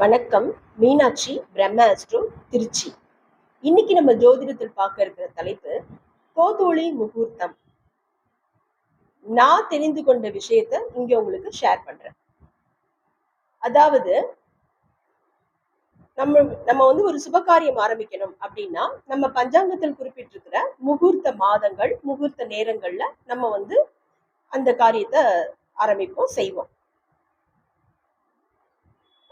வணக்கம். மீனாட்சி பிரம்ம அஸ்ட்ரோ திருச்சி. இன்னைக்கு நம்ம ஜோதிடத்தில் பார்க்க இருக்கிற தலைப்பு கோதோளி முகூர்த்தம். நான் தெரிந்து கொண்ட விஷயத்த இங்க உங்களுக்கு ஷேர் பண்றேன். அதாவது நம்ம நம்ம வந்து ஒரு சுபகாரியம் ஆரம்பிக்கணும் அப்படின்னா நம்ம பஞ்சாங்கத்தில் குறிப்பிட்டிருக்கிற முகூர்த்த மாதங்கள் முகூர்த்த நேரங்கள்ல நம்ம வந்து அந்த காரியத்தை ஆரம்பிப்போம் செய்வோம்.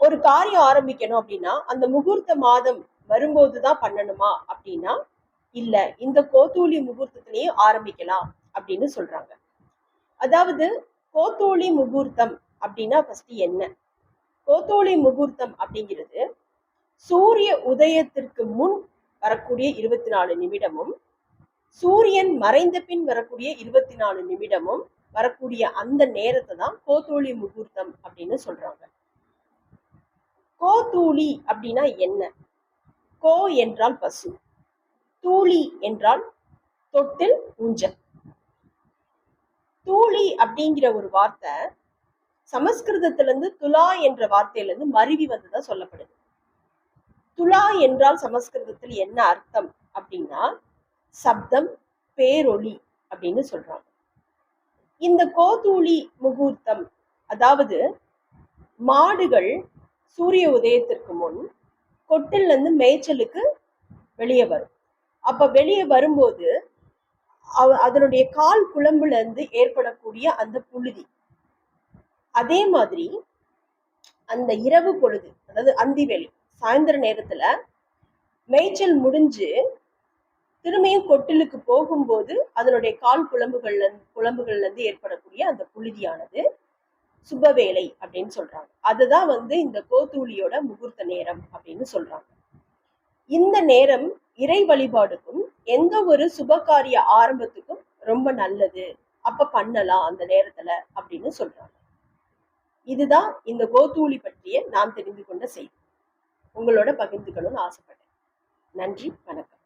ஒரு காரியம் ஆரம்பிக்கணும் அப்படின்னா அந்த முகூர்த்த மாதம் வரும்போது தான் பண்ணணுமா அப்படின்னா இல்ல இந்த கோத்தூளி முகூர்த்தத்திலையும் ஆரம்பிக்கலாம் அப்படின்னு சொல்றாங்க. அதாவது கோத்தூளி முகூர்த்தம் அப்படின்னா ஃபர்ஸ்ட் என்ன? கோத்தோளி முகூர்த்தம் அப்படிங்கிறது சூரிய உதயத்திற்கு முன் வரக்கூடிய இருபத்தி நாலு நிமிடமும் சூரியன் மறைந்த பின் வரக்கூடிய இருபத்தி நாலு நிமிடமும் வரக்கூடிய அந்த நேரத்தை தான் கோத்தோளி முகூர்த்தம் அப்படின்னு சொல்றாங்க. கோதூளி அப்படின்னா என்ன? கோ என்றால் பசு தூளி என்றால் தொட்டில் ஊஞ்சல். தூளி அப்படிங்கிற ஒரு வார்த்தை சமஸ்கிருதத்திலிருந்து துலா என்ற வார்த்தையிலிருந்து மருவி வந்ததா சொல்லப்படுது. துலா என்றால் சமஸ்கிருதத்தில் என்ன அர்த்தம் அப்படின்னா சப்தம் பேரொளி அப்படின்னு சொல்றாங்க. இந்த கோதூளி முகூர்த்தம் அதாவது மாடுகள் சூரிய உதயத்திற்கு முன் கொட்டிலேருந்து மேய்ச்சலுக்கு வெளியே வரும். அப்போ வெளியே வரும்போது அவ- அதனுடைய கால் குழம்புலேருந்து ஏற்படக்கூடிய அந்த புழுதி. அதே மாதிரி அந்த இரவு பொழுது அதாவது அந்திவெளி சாயந்தர நேரத்தில் மேய்ச்சல் முடிஞ்சு திரும்பியும் கொட்டிலுக்கு போகும்போது அதனுடைய கால் குழம்புகள்ல குழம்புகள்லேருந்து ஏற்படக்கூடிய அந்த புழுதியானது சுபவேளை அப்படின்னு சொல்றாங்க. அதுதான் வந்து இந்த கோத்தூளியோட முகூர்த்த நேரம் அப்படின்னு சொல்றாங்க. இந்த நேரம் இறை வழிபாடுக்கும் எந்த ஒரு சுபகாரிய ஆரம்பத்துக்கும் ரொம்ப நல்லது. அப்ப பண்ணலாம் அந்த நேரத்துல அப்படின்னு சொல்றாங்க. இதுதான் இந்த கோத்தூளி பற்றிய நான் தெரிந்து கொண்ட செய்தி. உங்களோட பகிர்ந்துக்கணும்னு ஆசைப்பட்டேன் நன்றி வணக்கம்.